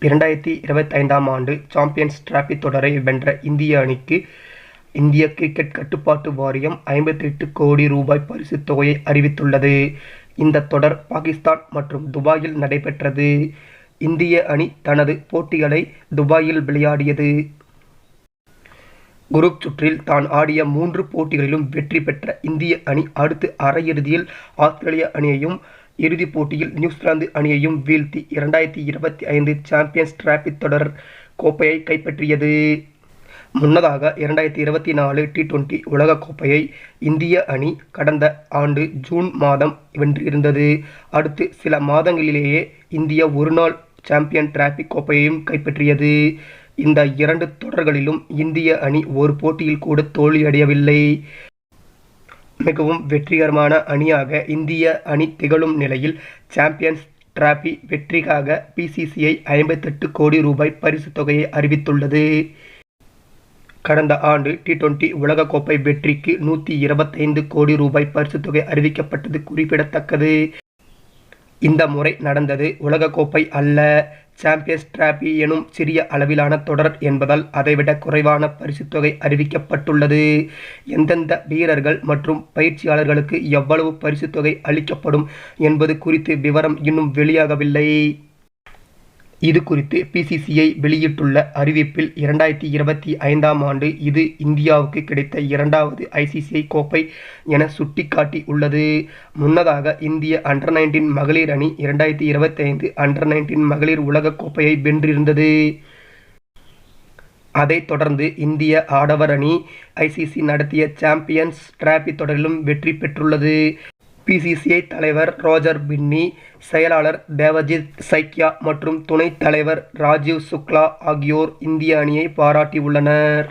இரண்டாயிரத்தி இருபத்தைந்தாம் ஆண்டு சாம்பியன்ஸ் டிராபி தொடரை வென்ற இந்திய அணிக்கு இந்திய கிரிக்கெட் கட்டுப்பாட்டு வாரியம் ஐம்பத்தெட்டு கோடி ரூபாய் பரிசுத் தொகையை அறிவித்துள்ளது. இந்த தொடர் பாகிஸ்தான் மற்றும் துபாயில் நடைபெற்றது. இந்திய அணி தனது போட்டிகளை துபாயில் விளையாடியது. குரூப் சுற்றில் தான் ஆடிய மூன்று போட்டிகளிலும் வெற்றி பெற்ற இந்திய அணி அடுத்து அரையிறுதியில் ஆஸ்திரேலிய அணியையும் இறுதிப் போட்டியில் நியூசிலாந்து அணியையும் வீழ்த்தி இரண்டாயிரத்தி இருபத்தி ஐந்து சாம்பியன்ஸ் டிராபி தொடர் கோப்பையை கைப்பற்றியது. முன்னதாக இரண்டாயிரத்தி இருபத்தி நாலு டி டுவெண்டி உலகக்கோப்பையை இந்திய அணி கடந்த ஆண்டு ஜூன் மாதம் வென்றிருந்தது. அடுத்து சில மாதங்களிலேயே இந்திய ஒருநாள் சாம்பியன் டிராபி கோப்பையையும் கைப்பற்றியது. இந்த இரண்டு தொடர்களிலும் இந்திய அணி ஒரு போட்டியில் கூட தோல்வியடையவில்லை. மிகவும் வெற்றிகரமான அணியாக இந்திய அணி திகழும் நிலையில் சாம்பியன்ஸ் டிராபி வெற்றிக்காக பிசிசிஐ ஐம்பத்தெட்டு கோடி ரூபாய் பரிசுத் தொகையை அறிவித்துள்ளது. கடந்த ஆண்டு டி டுவெண்டி உலகக்கோப்பை வெற்றிக்கு நூற்றி இருபத்தைந்து கோடி ரூபாய் பரிசுத் தொகை அறிவிக்கப்பட்டது குறிப்பிடத்தக்கது. இந்த முறை நடந்தது. உலகக்கோப்பை அல்ல. சாம்பியன்ஸ் டிராபி எனும் சிறிய அளவிலான தொடர் என்பதால் அதைவிட குறைவான பரிசுத் தொகை அறிவிக்கப்பட்டுள்ளது. எந்தெந்த வீரர்கள் மற்றும் பயிற்சியாளர்களுக்கு எவ்வளவு பரிசுத் தொகை அளிக்கப்படும் என்பது குறித்து விவரம் இன்னும் வெளியாகவில்லை. இது குறித்து பிசிசிஐ வெளியிட்டுள்ள அறிவிப்பில் இரண்டாயிரத்தி இருபத்தி ஐந்தாம் ஆண்டு இது இந்தியாவுக்கு கிடைத்த இரண்டாவது ஐசிசிஐ கோப்பை என சுட்டிக்காட்டி உள்ளது. முன்னதாக இந்திய அண்டர் நைன்டீன் மகளிர் அணி இரண்டாயிரத்தி இருபத்தி ஐந்து அண்டர் நைன்டீன் மகளிர் உலகக் கோப்பையை வென்றிருந்தது. அதைத் தொடர்ந்து இந்திய ஆடவர் அணி ஐசிசி நடத்திய சாம்பியன்ஸ் டிராபி தொடரிலும் வெற்றி பெற்றுள்ளது. பிசிசிஐ தலைவர் ரோஜர் பின்னி செயலாளர் தேவஜித் சைக்கியா மற்றும் துணைத் தலைவர் ராஜீவ் சுக்லா ஆகியோர் இந்திய அணியை பாராட்டியுள்ளனர்.